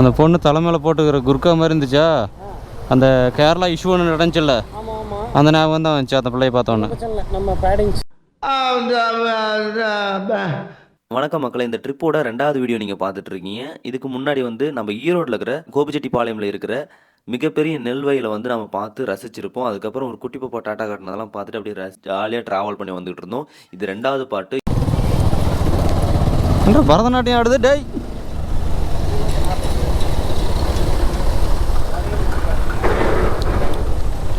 அந்த பொண்ணு தலைமையில் போட்டுக்கிற குர்கா மாதிரி இருந்துச்சா? அந்த கேரளா இஷ்யூ ஒன்று நடந்துச்சுல்ல? அந்த ஞாபகம் தான் வந்துச்சு அந்த பிள்ளைய பார்த்தோன்னே. வணக்கம் மக்களே இந்த ட்ரிப்போட ரெண்டாவது வீடியோ நீங்கள் பார்த்துட்டு இருக்கீங்க. இதுக்கு முன்னாடி வந்து நம்ம ஈரோட்டில் இருக்கிற கோபிச்செட்டிப்பாளையமில் இருக்கிற மிகப்பெரிய நெல் வயலை வந்து நம்ம பார்த்து ரசிச்சிருப்போம். அதுக்கப்புறம் ஒரு குட்டி பாப்பா டாட்டா காட்டினதெல்லாம் பார்த்துட்டு அப்படியே ரசி ஜாலியாக ட்ராவல் பண்ணி வந்துகிட்டு இருந்தோம். இது ரெண்டாவது பாட்டு. பரதநாட்டியம் ஆடுது டேய்.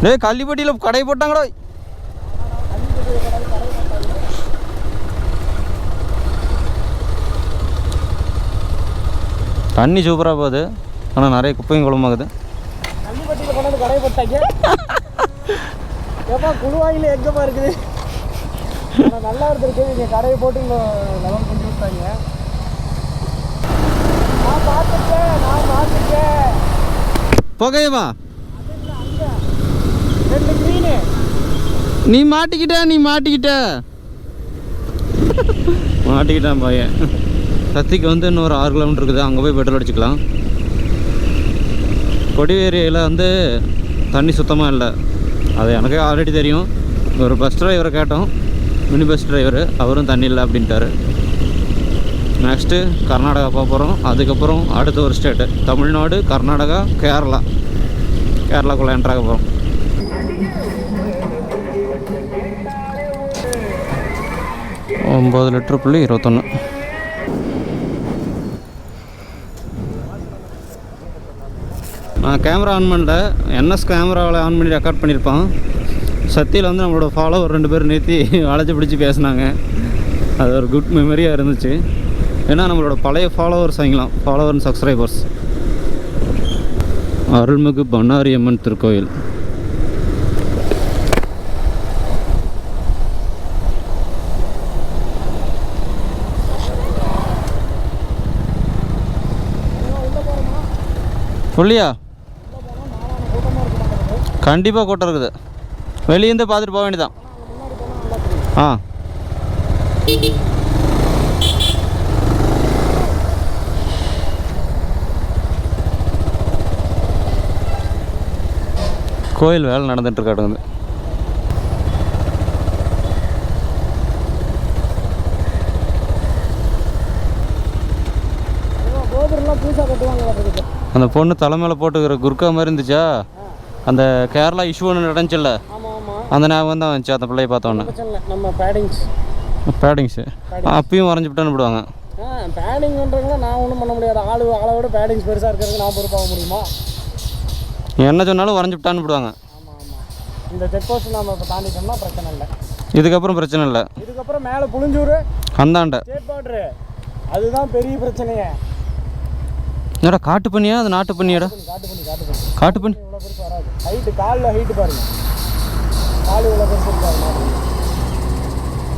டேய் கள்ளிப்பட்டியில் கடை போட்டாங்கடா. தண்ணி சூப்பராக போகுது. ஆனால் நிறைய குப்பையும் குளமாகுது. ஏப்பா குழுவாயில் எங்கப்பா இருக்குது? நல்லா இருந்திருக்கு. நீங்கள் கடையை போட்டு லெவல் பண்ணி விட்டாங்க நான் பார்த்துருக்கேன் நான் பார்த்துருக்கேன். புகையவா ரெண்டு மீன் நீ மாட்டிக்கிட்ட நீ மாட்டிக்கிட்ட. மாட்டிக்கிட்டான் பையன். சத்திக்கு வந்து இன்னொரு ஆறு கிலோமீட்டர் இருக்குது. அங்கே போய் பெட்ரோல் அடிச்சுக்கலாம். கொடிவேரியில் வந்து தண்ணி சுத்தமாக இல்லை. அது எனக்கே ஆல்ரெடி தெரியும். ஒரு பஸ் டிரைவரை கேட்டோம். மினி பஸ் டிரைவர் அவரும் தண்ணி இல்லை அப்படின்ட்டாரு. நெக்ஸ்ட்டு கர்நாடகா போக போகிறோம் அதுக்கப்புறம் அடுத்த ஒரு ஸ்டேட்டு தமிழ்நாடு கர்நாடகா கேரளா. கேரளாக்குள்ளே என்ட்ராக போகிறோம் ஒம்பது லிட்ரு புள்ளி இருபத்தொன்று நான் கேமரா ஆன் பண்ணல. என்எஸ் கேமராவில் ஆன் பண்ணி ரெக்கார்ட் பண்ணியிருப்பான் சத்தியில் வந்து நம்மளோட ஃபாலோவர் ரெண்டு பேர் நேற்றி அழைச்சி பிடிச்சி பேசினாங்க. அது ஒரு குட் மெமரியாக இருந்துச்சு. ஏன்னா நம்மளோட பழைய ஃபாலோவர்ஸ் வாங்கலாம் ஃபாலோவர் அண்ட் சப்ஸ்கிரைபர்ஸ் அருள்மிகு பண்ணாரி அம்மன் திருக்கோயில். சொல்லியா கண்டிப்பாக கூட்டம் இருக்குது. வெளியேருந்து பார்த்துட்டு போக வேண்டியதான் ஆ. கோயில் வேலை நடந்துட்டு அந்த பொண்ணு தலைமையில் போட்டுக்கிற குர்கா மாதிரி இருந்துச்சா? அந்த கேரளா இஷ்யூ ஒன்று நடந்துச்சுல்ல? அந்த ஞாபகம் தான் வந்துச்சு அந்த பிள்ளைய பார்த்தோன்னே. நம்ம பேடிங்ஸ் பேடிங்ஸு அப்பயும் வரைஞ்சி விட்டான்னு விடுவாங்க ஆ பேடிங்ன்றவங்கள நான் ஒன்றும் பண்ண முடியாது. ஆள் ஆளை விட பேடிங்ஸ் பெருசாக இருக்கிறதுக்கு நான் பொறுப்பாக முடியுமா? என்ன சொன்னாலும் வரைஞ்சி விட்டான்னு விடுவாங்க இந்த செக் போஸ்ட் நம்ம இப்போ தாண்டிட்டோம்னா பிரச்சனை இல்லை. இதுக்கப்புறம் பிரச்சனை இல்லை. இதுக்கப்புறம் மேலே புளிஞ்சூர் அந்தாண்ட. ஸ்டேட் பார்டரு அதுதான் பெரிய பிரச்சனையே. என்னடா காட்டு பண்ணியா அது நாட்டு பண்ணியாடா காட்டு பண்ணி ஹைட்டு காலில் ஹைட்டு பாருங்க. கால்.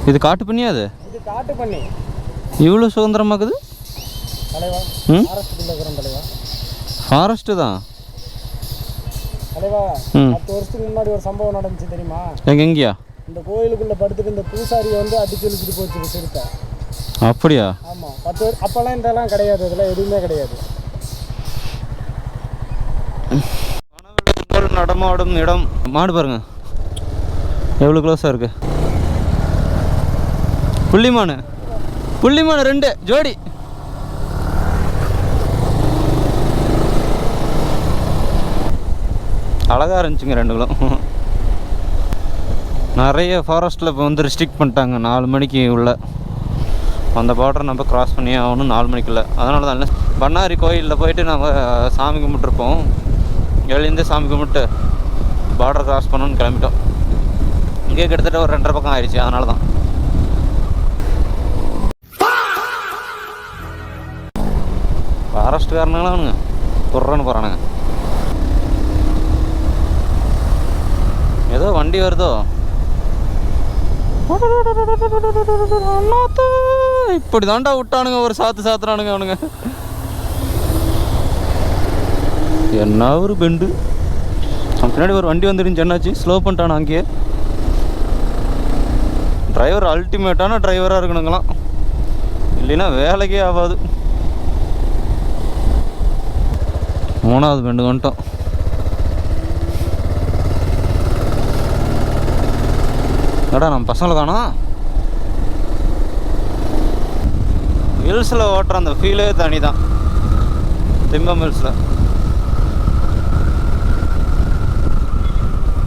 இது காட்டு பண்ணியா அது? இது காட்டு பண்ணி இவ்வளோ சுதந்திரமாக்குது ம்? ஃபாரஸ்ட்டு தான். தலைவா. பத்து வருஷத்துக்கு முன்னாடி ஒரு சம்பவம் நடந்துச்சு தெரியுமா? எங்க எங்கேயா? இந்த கோயிலுக்குள்ள படுத்துட்டு இந்த பூசாரியை வந்து அடிச்சு இழுத்துட்டு போச்சு சிறுத்தை. அப்படியா? ஆமாம் பத்து அப்போல்லாம் இதெல்லாம் கிடையாது இதெல்லாம் எதுவுமே கிடையாது. நடமாடும் இடம். மாடு பாருங்க. எவ்வளோ க்ளோஸாக இருக்கு? புள்ளிமானு புள்ளிமானு ரெண்டு. ஜோடி. அழகாக இருந்துச்சுங்க ரெண்டுகளும். நிறைய ஃபாரஸ்ட்டில் இப்போ வந்து ரெஸ்ட்ரிக்ட் பண்ணிட்டாங்க. நாலு மணிக்கு உள்ள. அந்த பார்டரை நம்ம கிராஸ் பண்ணி ஆகணும். நாலு மணிக்குள்ளே. அதனால தான் இல்லை. பண்ணாரி கோயிலில் போயிட்டு நம்ம சாமி கும்பிட்ருப்போம் எழுந்து சாமி கும்பிட்டு பார்டர் கிராஸ் பண்ணணும்னு கிளம்பிட்டோம். இங்கே கிட்டத்தட்ட ஒரு ரெண்டரை பக்கம் ஆயிடுச்சு அதனால தான் ஃபாரஸ்ட்காரனுங்களாம் அவனுங்க குர்றன்னு போகிறானுங்க ஏதோ வண்டி வருதோ? இப்படிதான்டா இப்படி தாண்டா விட்டானுங்க ஒரு சாத்து சாத்துறானுங்க அவனுங்க என்ன ஒரு பெண்டு? அவன் பின்னாடி ஒரு வண்டி வந்துருந்துச்சு என்னாச்சு? ஸ்லோ பண்ணிட்டானா அங்கேயே? டிரைவர் அல்டிமேட்டான டிரைவராக இருக்கணுங்களாம். இல்லைன்னா வேலைக்கே ஆகாது. மூணாவது பெண்டுக்கு வந்துட்டோம். ஏடா நம்ம பசங்களை தானா ஹில்ஸில் ஓட்டுற அந்த ஃபீலே தனி தான் திம்பம் ஹில்ஸில்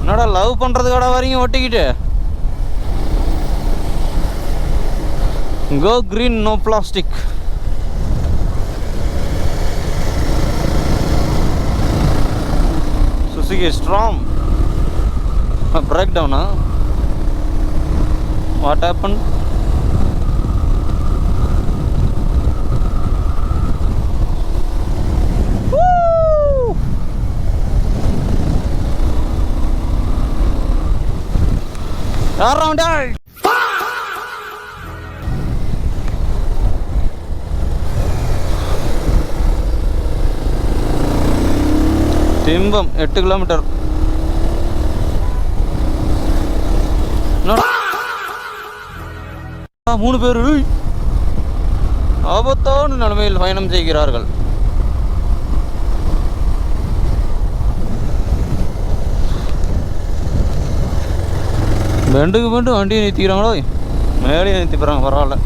என்னடா லவ் பண்ணுறதுக்கடா வரீங்க ஒட்டிக்கிட்டு? Go green no plastic Suzuki strong brake டவுனா வாட் ஹேப்பன் Around திம்பம் எட்டு கிலோமீட்டர். மூணு பேர். ஆபத்தான நிலைமையில் பயணம் செய்கிறார்கள். பெண்டுக்கு பெண்டு வண்டியை நிறுத்திக்கிறாங்களோ மேலேயே நிறுத்தி போகிறாங்க பரவாயில்ல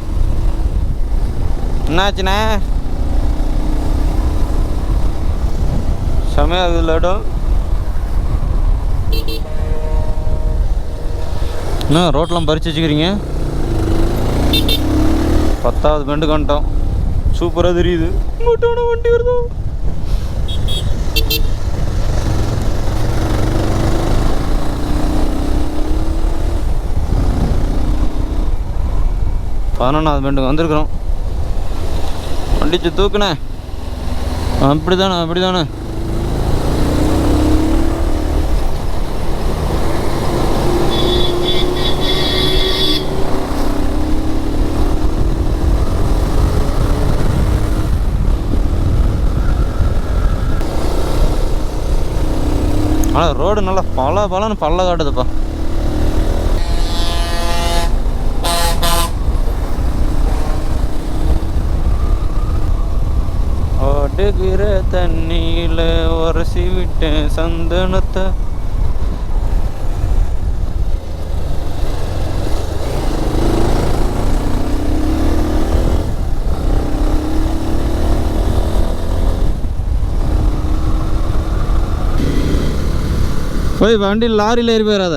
என்னாச்சுண்ணே செமையாக இதில் இடம் என்ன ரோட்லாம் பறிச்சு வச்சுக்கிறீங்க பத்தாவது பெண்டு கண்டோம் சூப்பராக தெரியுது மட்டும் வண்டி வருதோ பதினொன்றாவது பெண்டுக்கு வந்திருக்கிறோம். வண்டிச்சு தூக்குண்ணே அப்படி தானே அப்படி தானே ஆனால் ரோடு நல்லா பல பலன்னு பல்ல காட்டுதுப்பா ஓடுகிற தண்ணியில் உரசி விட்டேன் சந்தனத்தை போய் வண்டி லாரியில் ஏறி போயிடாத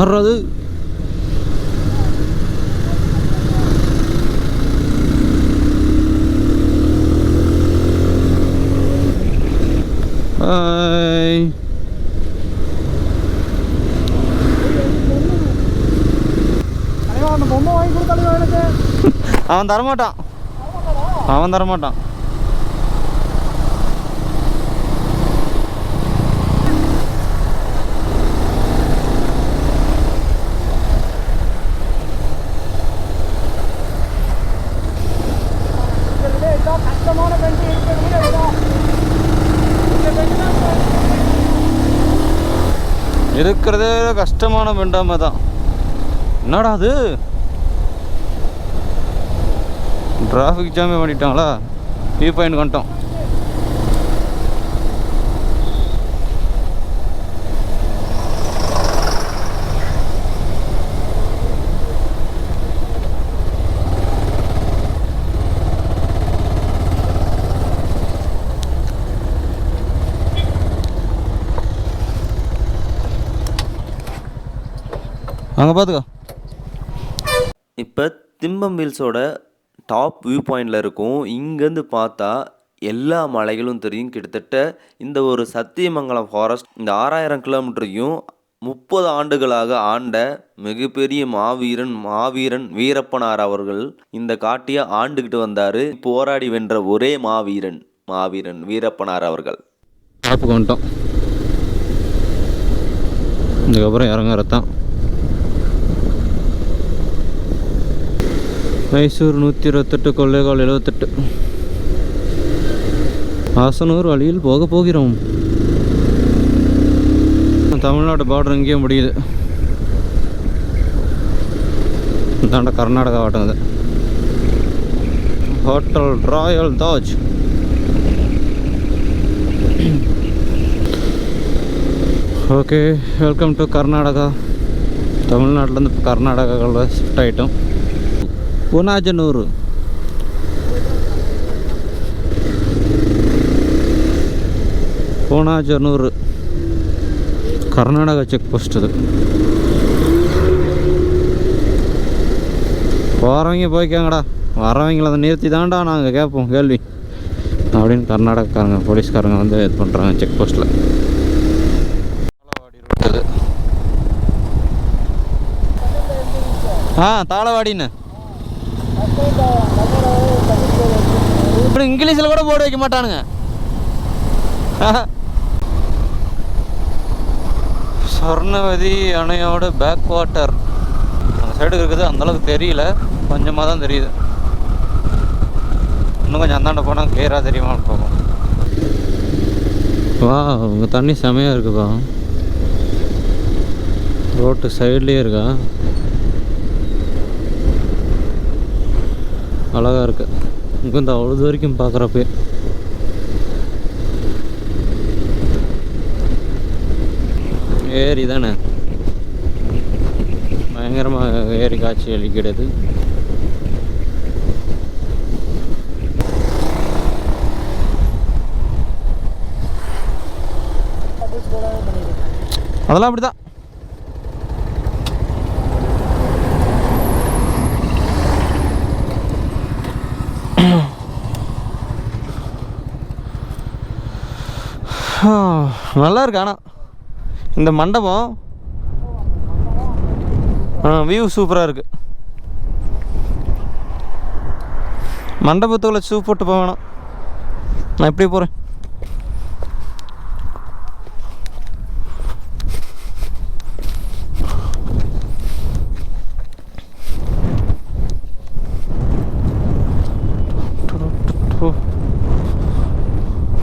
வர்றது அவன் தரமாட்டான். அவன் தரமாட்டான் இருக்கிறதுலே இதான் கஷ்டமான பெஞ்சு இருக்கிறது இதுதான் இந்த பெஞ்சு தான் இருக்கிறதே கஷ்டமான பெண்டாம தான். என்னடா அது? டிராஃபிக் ஜாமே பண்ணிட்டாங்களா? வியூ பாயிண்ட் வந்துட்டோம் அங்கே பார்த்துக்கோ இப்போ திம்பம் ஹில்ஸோட டாப் வியூ பாயிண்டில் இருக்கும். இங்கேருந்து பார்த்தா எல்லா மலைகளும் தெரியும். கிட்டத்தட்ட இந்த ஒரு சத்தியமங்கலம் ஃபாரஸ்ட் இந்த ஆறாயிரம் கிலோமீட்டரையும் முப்பது ஆண்டுகளாக ஆண்ட மிகப்பெரிய மாவீரன் மாவீரன் வீரப்பனார் அவர்கள் இந்த காட்டியை ஆண்டுகிட்டு வந்தார். போராடி வென்ற ஒரே மாவீரன் மாவீரன் வீரப்பனார் அவர்கள். டாப்புக்கு வந்துட்டோம். இதுக்கப்புறம் இறங்குறது மைசூர் நூற்றி இருபத்தெட்டு கொள்ளைகால் எழுபத்தெட்டு ஆசனூர் வழியில் போக போகிறோம். தமிழ்நாடு பார்டர் இங்கேயும் முடியுது. இந்தாண்ட Karnataka வாட்டுங்குது hotel Royal Taj okay welcome to Karnataka தமிழ்நாட்டிலேருந்து இப்போ கர்நாடகாவில் ஷிஃப்ட் ஆகிட்டோம் புனாஜனூர் பூனாஜனூர் கர்நாடகா செக் போஸ்ட் இது போகிறவங்க போய்க்காங்கடா வரவங்களை அதை நிறுத்தி தான்டா நாங்கள் கேட்போம் கேள்வி அப்படின்னு கர்நாடகக்காரங்க போலீஸ்காரங்க வந்து இது பண்ணுறாங்க செக் போஸ்ட்டில் ஆ தாளவாடின்னு இப்படி இங்கிலீஷில் கூட போர்டு வைக்க மாட்டானுங்க. சொர்ணவதி அணையோட பேக் வாட்டர் அந்த சைடு இருக்குது அந்தளவுக்கு தெரியல. கொஞ்சமாக தான் தெரியுது. இன்னும் கொஞ்சம் அந்தாண்ட போனால் கிளியராக தெரியுமான்னு போகும் வா உங்க தண்ணி செமையாக இருக்குப்பா. ரோட்டு சைட்லேயே இருக்கா? அழகாக இருக்குது இங்கே இந்த அவ்வளோ வரைக்கும் பார்க்குறப்பே ஏரி தானே பயங்கரமாக ஏரி காட்சி அளிக்கிறது. அதெல்லாம் அப்படி தான் நல்லா இருக்கு ஆனால் இந்த மண்டபம் ஆ வியூ சூப்பராக இருக்கு. மண்டபத்துக்குள்ள ஷூ போட்டு போக வேணாம். நான் எப்படி போகிறேன்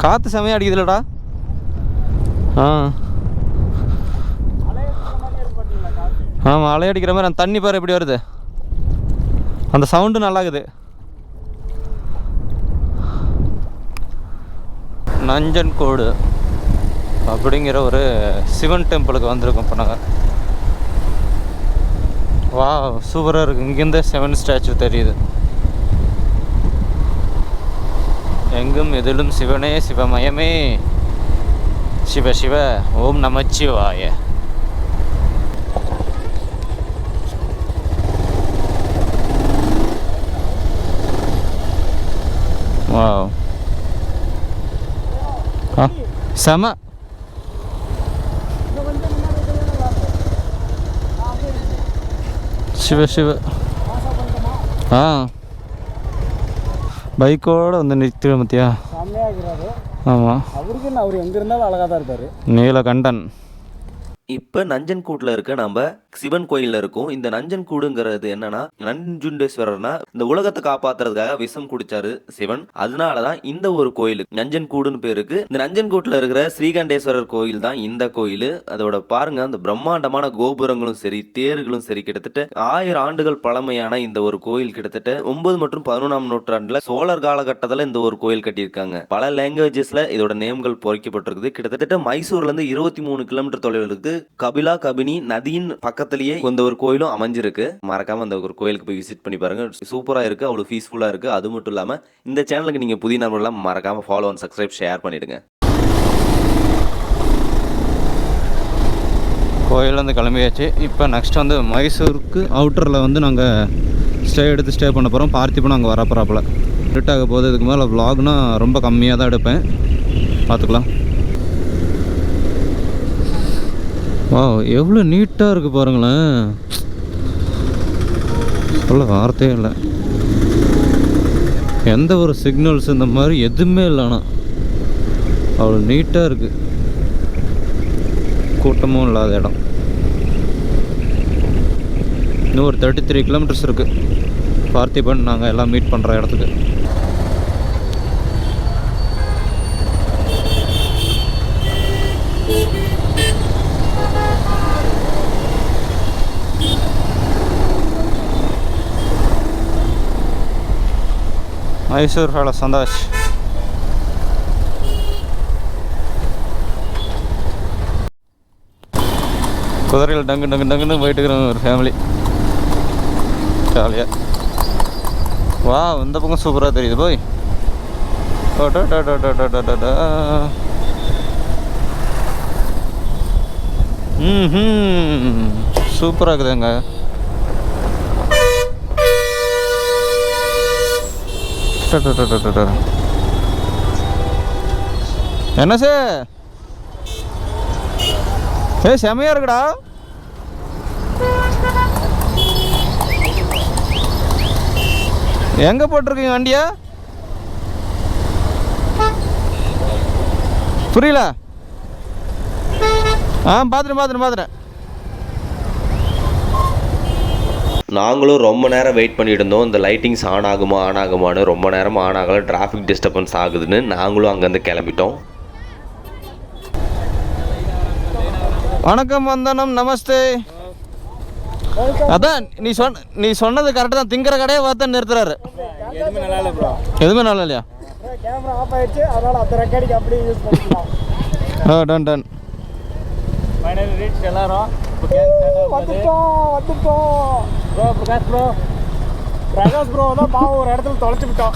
காற்று செமையாக அடிக்குதுலடா ஆ. ஆமாம் அலை அடிக்கிற மாதிரி அந்த தண்ணி பாரு எப்படி வருது. அந்த சவுண்டு நல்லா இருக்குது நஞ்சன்கோடு அப்படிங்கிற ஒரு சிவன் டெம்பிளுக்கு வந்திருக்கோம் இப்போ நாங்கள் வா சூப்பராக இருக்குது இங்கேருந்தே செவன் ஸ்டாச்சு தெரியுது. எங்கும் எதிலும் சிவனே சிவமயமே. சிவ சிவ ஓம் நமச்சிவாய வாவ். செம. சிவ சிவ. ஆ. பைக்கோட வந்து நிறுத்தி மத்தியா ஆமாம் அவருக்கு என்ன அவர் எங்கே இருந்தாலும் அழகாக தான் இருப்பார். நீலகண்டன் இப்போ நஞ்சன்கூட்டில் இருக்க நம்ம சிவன் கோயிலில் இருக்கும். இந்த நஞ்சன் கூடுங்கிறது என்னன்னா நஞ்சுண்டேஸ்வரர்னா இந்த உலகத்தை காப்பாத்துறதுக்காக விஷம் குடிச்சாரு சிவன். அதனாலதான் இந்த ஒரு கோயில் நஞ்சன்கூடுன்னு பேருக்கு. இந்த நஞ்சன்கூட்டில் இருக்கிற ஸ்ரீகண்டேஸ்வரர் கோயில் தான் இந்த கோயில். அதோட பாருங்க அந்த பிரம்மாண்டமான கோபுரங்களும் சரி தேர்களும் சரி கிட்டத்தட்ட ஆயிரம் ஆண்டுகள் பழமையான இந்த ஒரு கோயில் கிட்டத்தட்ட ஒன்பது மற்றும் பதினொன்றாம் நூற்றாண்டுல சோழர் காலகட்டத்தில் இந்த ஒரு கோயில் கட்டியிருக்காங்க. பல லாங்குவேஜஸ்ல இதோட நேம்கள் பொறிக்கப்பட்டிருக்குது. கிட்டத்தட்ட மைசூர்ல இருந்து இருபத்தி மூணு கிலோமீட்டர் தொலைவில் இருக்கு. கபிலா கபினி நதியின் பக்கத்து பக்கத்திலேயே இந்த ஒரு கோயிலும் அமைஞ்சிருக்கு. மறக்காம அந்த ஒரு கோயிலுக்கு போய் விசிட் பண்ணி பாருங்க. சூப்பரா இருக்கு அவ்வளவு பீஸ்ஃபுல்லா இருக்கு. அது மட்டும் இல்லாம இந்த சேனலுக்கு நீங்க புதிய நபர்கள்லாம் மறக்காம ஃபாலோ அண்ட் சப்ஸ்கிரைப் ஷேர் பண்ணிடுங்க. கோயிலேருந்து கிளம்பியாச்சு. இப்போ நெக்ஸ்ட் வந்து மைசூருக்கு அவுட்டரில் வந்து நாங்கள் ஸ்டே எடுத்து ஸ்டே பண்ண போகிறோம் பார்த்திபனும் அங்கே வரப்போறாப்புல. ரிட் ஆக போகுது இதுக்கு மேலே vlogனா ரொம்ப கம்மியாக தான் எடுப்பேன். பார்த்துக்கலாம். வா எவ்வளோ நீட்டாக இருக்குது பாருங்களேன். சொல்ல வார்த்தையே இல்லை. எந்த ஒரு சிக்னல்ஸ் இந்த மாதிரி எதுவுமே இல்லை ஆனால் அவ்வளோ நீட்டாக இருக்குது கூட்டமும் இல்லாத இடம். இன்னும் ஒரு தேர்ட்டி த்ரீ கிலோமீட்டர்ஸ் இருக்குது பார்த்திபன் நாங்கள் எல்லாம் மீட் பண்ணுற இடத்துக்கு. மைசூர் பேலஸ் சந்தோஷ் குதிரையில் டங்கு டங்கு டங்குன்னு போயிட்டு இருக்கிறோம் ஒரு ஃபேமிலி ஜாலியாக வா இந்த பக்கம் சூப்பராக தெரியுது போய் ம் சூப்பராக இருக்குதுங்க என்ன சார் ஏ செமையா இருக்குடா. எங்க போட்டிருக்கீங்க வண்டியா? புரியல. ஆ பார்த்துட்டேன் பார்த்துட்டேன் பார்த்துட்டேன் நாங்களும் ரொம்ப நேரம் வெயிட் பண்ணிட்டு இருந்தோம் இந்த லைட்டிங்ஸ் ஆன் ஆகுமா ஆன் ஆகுமான்னு ரொம்ப நேரம் ஆன் ஆகல. டிராஃபிக் டிஸ்டர்பன்ஸ் ஆகுதுன்னு நாங்களும் அங்கேருந்து கிளம்பிட்டோம். வணக்கம் வந்தனம் நமஸ்தே. அதான் நீ சொன்ன நீ சொன்னது கரெக்டாக தான். திங்கிற கடையை பார்த்து நிறுத்துறாரு. எதுவுமே நல்லா இல்லையா? கேமரா ஆஃப் ஆயிடுச்சு. அதனால அந்த ரெக்கார்டிங் அப்படியே யூஸ் பண்ணிக்கலாம். ஆ டன் டன் ஃபைனல் ரீச் எல்லாரும். வந்துட்டோம் வந்துட்டோம் bro Prakash bro Prakash bro தான் பாவம் ஒரு இடத்துல தொலைச்சு விட்டோம்